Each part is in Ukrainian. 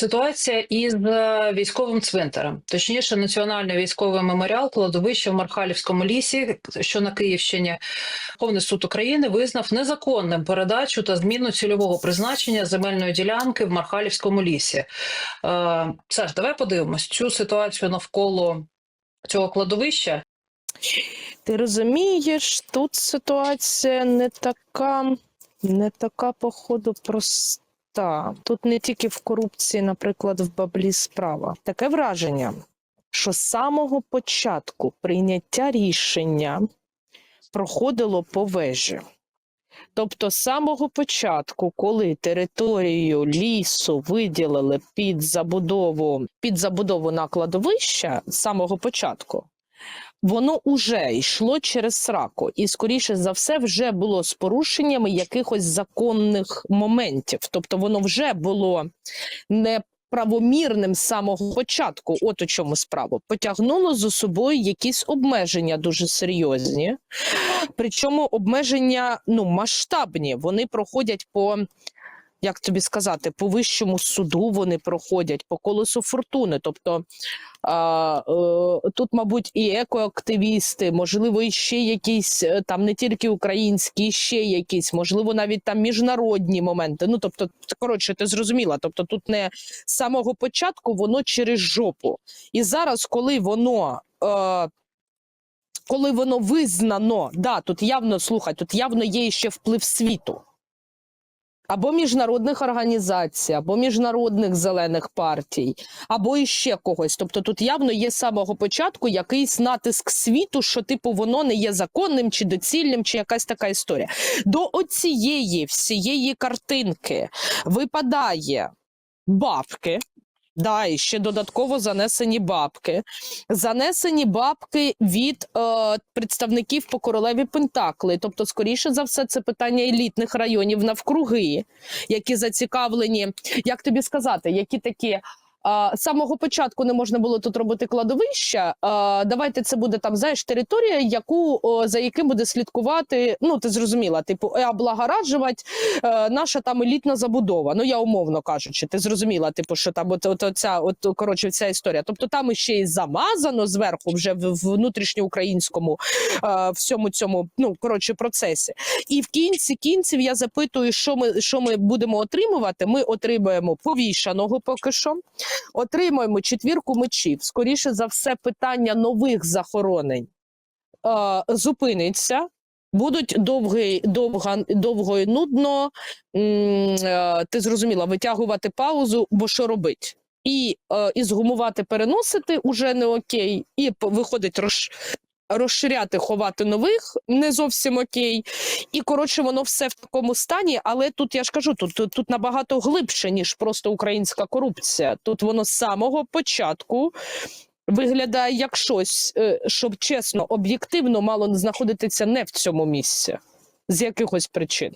Ситуація із е, військовим цвинтарем, точніше, національний військовий меморіал кладовище в Мархалівському лісі, що на Київщині, Верховний суд України визнав незаконним передачу та зміну цільового призначення земельної ділянки в Мархалівському лісі. Е, Саш, давай подивимось цю ситуацію навколо цього кладовища. Ти розумієш, тут ситуація не така, не така, походу, проста. Тут не тільки в корупції, наприклад, в баблі справа. Таке враження, що з самого початку прийняття рішення проходило по вежі. Тобто, з самого початку, коли територію лісу виділили під забудову, під забудову на кладовища, з самого початку, воно уже йшло через сраку, і скоріше за все вже було з порушеннями якихось законних моментів. Тобто воно вже було неправомірним з самого початку. От у чому справа. Потягнуло за собою якісь обмеження дуже серйозні. Причому обмеження ну, масштабні. Вони проходять по. Як тобі сказати, по вищому суду вони проходять по колесу фортуни. Тобто а, е, тут, мабуть, і екоактивісти, можливо, і ще якісь е, там не тільки українські, ще якісь, можливо, навіть там міжнародні моменти. Ну тобто, коротше, ти зрозуміла. Тобто, тут не з самого початку воно через жопу. І зараз, коли воно. Е, коли воно визнано, да, тут явно слухай, тут явно є ще вплив світу або міжнародних організацій, або міжнародних зелених партій, або іще когось. Тобто тут явно є з самого початку якийсь натиск світу, що типу воно не є законним чи доцільним, чи якась така історія. До оцієї всієї картинки випадає бабки. Да, і ще додатково занесені бабки. Занесені бабки від е, представників по королеві Пентакли. Тобто, скоріше за все, це питання елітних районів навкруги, які зацікавлені, як тобі сказати, які такі. З самого початку не можна було тут робити кладовища. Давайте це буде там, знаєш, територія, яку за яким буде слідкувати. Ну ти зрозуміла, типу, облагораджувати е, наша там елітна забудова. Ну я умовно кажучи, ти зрозуміла, типу, що там от, от, оця, от коротше, ця історія. Тобто там ще й замазано зверху, вже в, внутрішньоукраїнському е, всьому цьому ну коротше процесі. І в кінці кінців я запитую, що ми що ми будемо отримувати. Ми отримуємо повішаного поки що. Отримуємо четвірку мечів. Скоріше за все, питання нових захоронень е, зупиниться. Будуть довгий, довга, довго і нудно, е, ти зрозуміла, витягувати паузу, бо що робить? І е, і згумувати, переносити уже не окей, і виходить роз, розширяти, ховати нових не зовсім окей. І коротше, воно все в такому стані. Але тут я ж кажу, тут, тут, набагато глибше, ніж просто українська корупція. Тут воно з самого початку. Виглядає як щось, е, щоб чесно, об'єктивно мало знаходитися не в цьому місці з якихось причин.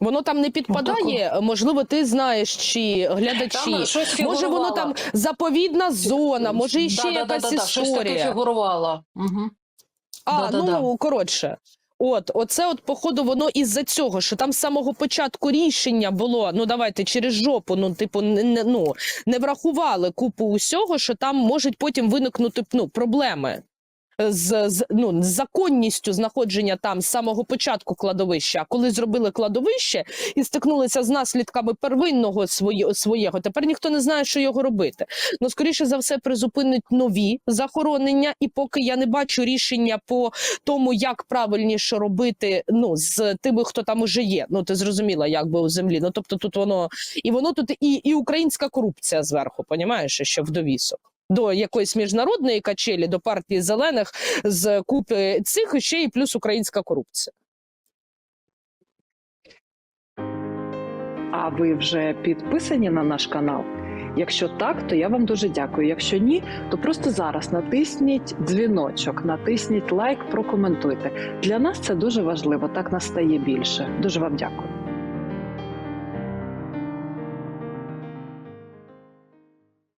Воно там не підпадає. Можливо, ти знаєш, чи глядачі. Там щось Може, воно там заповідна зона, може іще якась Да-да-да-да, Щось таке історія. фігурувало. Угу. А, Да-да-да. ну коротше. От, оце, от, походу, воно із-за цього, що там з самого початку рішення було. Ну давайте через жопу. Ну, типу, не, не- ну не врахували купу усього, що там можуть потім виникнути ну, проблеми. З, з, ну, законністю знаходження там з самого початку кладовища. А коли зробили кладовище і стикнулися з наслідками первинного свої, своєго, тепер ніхто не знає, що його робити. Ну, скоріше за все, призупинить нові захоронення, і поки я не бачу рішення по тому, як правильніше робити ну, з тими, хто там уже є. Ну, ти зрозуміла, як би у землі. Ну, тобто тут воно і воно тут і, і українська корупція зверху, понімаєш, що в довісок. До якоїсь міжнародної качелі, до партії зелених з купи цих ще і плюс українська корупція. А ви вже підписані на наш канал? Якщо так, то я вам дуже дякую. Якщо ні, то просто зараз натисніть дзвіночок, натисніть лайк, прокоментуйте. Для нас це дуже важливо. Так нас стає більше. Дуже вам дякую.